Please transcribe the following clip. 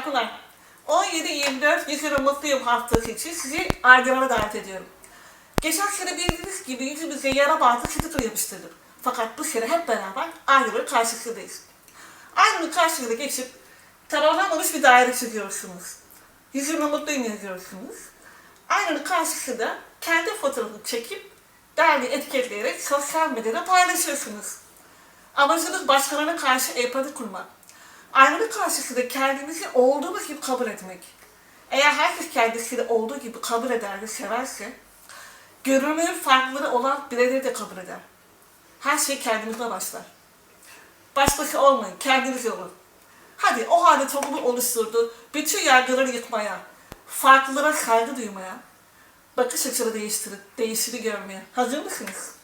Çarpılar. 17-24 Yüzyılda Mutluyum haftası için sizi Aydın'a davet ediyorum. Geçen sene bildiğiniz gibi yüzümüze yara bandı sticker yapıştırdım. Fakat bu sene hep beraber Aydın'ın karşısındayız. Aydın'ın karşısına geçip tamamlanmamış bir daire çiziyorsunuz. Yüzümde mutluyum yazıyorsunuz. Aydın'ın karşısında kendi fotoğrafını çekip dergi etiketleyerek sosyal medyada paylaşıyorsunuz. Amacınız başkalarına karşı empati kurmak. Aynanın karşısında kendimizi olduğumuz gibi kabul etmek. Eğer herkes kendisini olduğu gibi kabul eder ve severse, görünür farkları olan bireyleri de kabul eder. Her şey kendimizde başlar. Başkası olmayın, kendiniz olun. Hadi o halde toplumu oluşturdu, bütün yargıları yıkmaya, farklılara saygı duymaya, bakış açıları değiştirip değişimi görmeye. Hazır mısınız?